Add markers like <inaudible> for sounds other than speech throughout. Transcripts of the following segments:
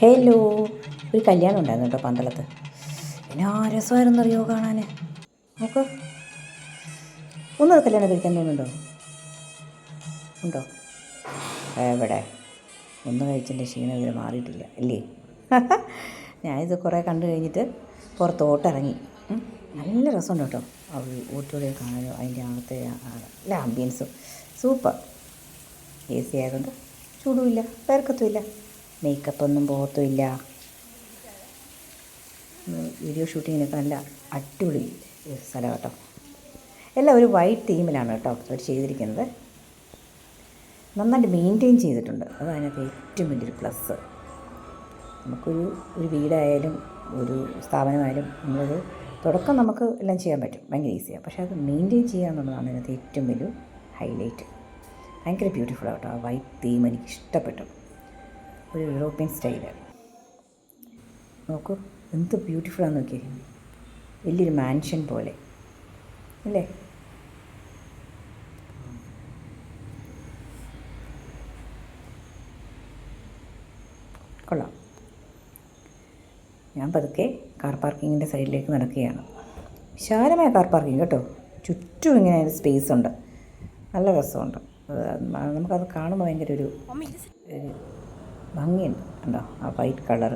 Hello ഒരു കല്യാണം ഉണ്ടായിരുന്നു കേട്ടോ പന്തളത്ത്. എന്നാ രസമായിരുന്നറിയോ കാണാൻ നോക്ക്. ഒന്ന് കല്യാണം കഴിക്കാൻ തോന്നുന്നുണ്ടോ? ഉണ്ടോ? എവിടെ? ഒന്ന് കഴിച്ചതിന്റെ ക്ഷീണം ഇതുവരെ മാറിയിട്ടില്ല. അല്ലേ <laughs> ഞാനിത് കുറേ കണ്ടു കഴിഞ്ഞിട്ട് പുറത്തോട്ടിറങ്ങി. നല്ല രസമുണ്ട് കേട്ടോ. ആ ഊട്ടിയുടെ കാണാനോ അതിന്റെ അകത്തെ നല്ല ആംബിയൻസും സൂപ്പർ എ സി ആയതുകൊണ്ട് ചൂടുമില്ല പേർക്കത്തുമില്ല. മേക്കപ്പ് ഒന്നും പോകത്തുമില്ല വീഡിയോ ഷൂട്ടിങ്ങിനൊക്കെ നല്ല അടിപൊളി സ്ഥലം കേട്ടോ എല്ലാം ഒരു വൈറ്റ് തീമിലാണ് കേട്ടോ അവർ ചെയ്തിരിക്കുന്നത്. നന്നായിട്ട് മെയിന്റെയിൻ ചെയ്തിട്ടുണ്ട്. അതതിനകത്ത് ഏറ്റവും വലിയൊരു പ്ലസ് നമുക്കൊരു ഒരു വീടായാലും ഒരു സ്ഥാപനമായാലും നമ്മളത് തുടക്കം നമുക്ക് എല്ലാം ചെയ്യാൻ പറ്റും. ഭയങ്കര ഈസിയാണ് പക്ഷേ അത് മെയിന്റെയിൻ ചെയ്യുക എന്നുള്ളതാണ് അതിനകത്ത് ഏറ്റവും വലിയ ഹൈലൈറ്റ് ഭയങ്കര ബ്യൂട്ടിഫുൾ ആട്ടോ ആ വൈറ്റ് തീം എനിക്ക് ഇഷ്ടപ്പെട്ടു. ഒരു യൂറോപ്യൻ സ്റ്റൈൽ. നോക്കൂ എന്ത് ബ്യൂട്ടിഫുള്ളാന്ന് നോക്കിയേ. വലിയൊരു മാൻഷൻ പോലെ. അല്ലേ? കൊള്ളാം. ഞാൻ പതുക്കെ കാർ പാർക്കിങ്ങിന്റെ സൈഡിലേക്ക് നടക്കുകയാണ്. വിശാലമായ കാർ പാർക്കിംഗ് കേട്ടോ. ചുറ്റും ഇങ്ങനെ ഒരു സ്പേസ് ഉണ്ട്. നല്ല രസമുണ്ട്. നമുക്കത് കാണുമ്പോൾ ഭയങ്കര ഒരു ഭംഗിയുണ്ട് കണ്ടോ? ആ വൈറ്റ് കളർ.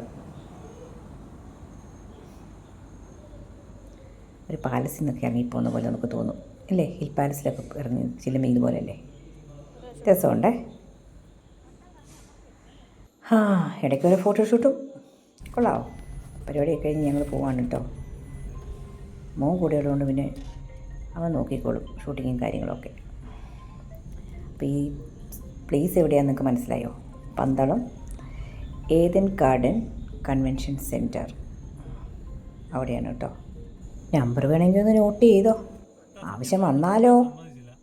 ഒരു പാലസിൽ നിന്നൊക്കെ ഇറങ്ങിപ്പോകുന്ന പോലെ നമുക്ക് തോന്നും. അല്ലേ ഹിൽ പാലസിലൊക്കെ ഇറങ്ങി ചെല്ലുമ്പോൾ ഇതുപോലെ അല്ലേ രസമുണ്ടേ? ആ ഇടയ്ക്ക് ഒരു ഫോട്ടോഷൂട്ടും. കൊള്ളാവോ? പരിപാടിയൊക്കെ കഴിഞ്ഞ് ഞങ്ങൾ പോവാണ് കേട്ടോ. മോൻ കൂടെ ഉള്ളതുകൊണ്ട് പിന്നെ അവൻ നോക്കിക്കോളും ഷൂട്ടിങ്ങും കാര്യങ്ങളൊക്കെ. അപ്പോൾ ഈ പ്ലേസ് എവിടെയാണെന്ന് നിങ്ങൾക്ക് മനസ്സിലായോ? Pandalam Eden garden convention centre അവിടെയാണ് കേട്ടോ. നമ്പർ വേണമെങ്കിൽ ഒന്ന് നോട്ട് ചെയ്തോ. ആവശ്യം വന്നാലോ?